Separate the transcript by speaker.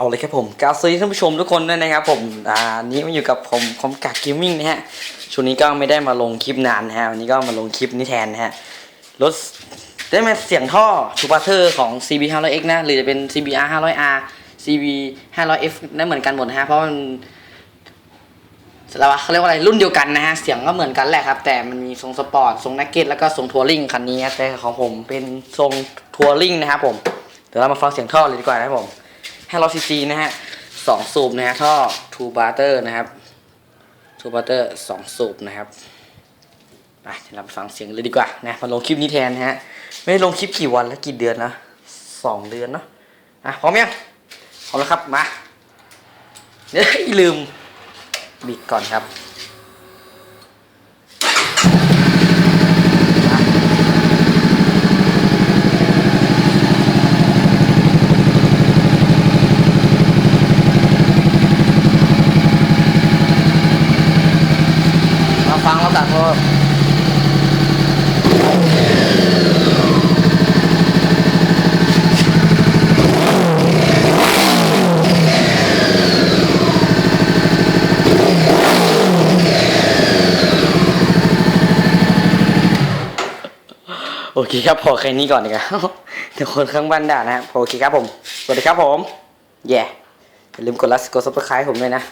Speaker 1: เอาเลยครับผมกาวซีท่านผู้ชมทุกคนด้วยนะครับผมอ่านี้มาอยู่กับผมคอมกักเกมมิ่งนะฮะช่วงนี้ก็ไม่ได้มาลงคลิปนานนะฮะวันนี้ก็มาลงคลิปนี้แทนนะฮะรถได้มาเสียงท่อทูบาเทอร์ของ CB 500X นะหรือจะเป็น CBR 500R CB 500F นั่นเหมือนกันหมดนะฮะเพราะมันอะไรวเขาเรียกว่าอะไรรุ่นเดียวกันนะฮะเสียงก็เหมือนกันแหละครับ แต่มันมีทรงสปอร์ตทรงนักเก็ตแล้วก็ทรงทัวริงคันนี้แต่ของผมเป็นทรงทัวริงนะครับผมเดี๋ยวเรามาฟังเสียงท่อเลยดีกว่านะครับผม 500 ซีซีนะฮะสองสูบนะฮะท่อทูบาร์เตอร์นะครับทูบาร์เตอร์สองสูบนะครับไปเดี๋ยวเราไปฟังเสียงเลยดีกว่านะมาลงคลิปนี้แทนนะฮะไม่ได้ลงคลิปกี่วันแล้วกี่เดือนนะสองเดือนเนาะอะพร้อมยังพร้อมแล้วครับมาเดี๋ยวลืมบิดก่อนครับ ฟังแล้วกันเพราะโอเคครับพอแค่นี้ก่อนดีกว่าเดี๋ยวคนข้างบ้านด่านะครับโอเคครับผมสวัสดีครับผมแย่อย่าลืมกดไลค์กดซับสไครต์ผมด้วยนะ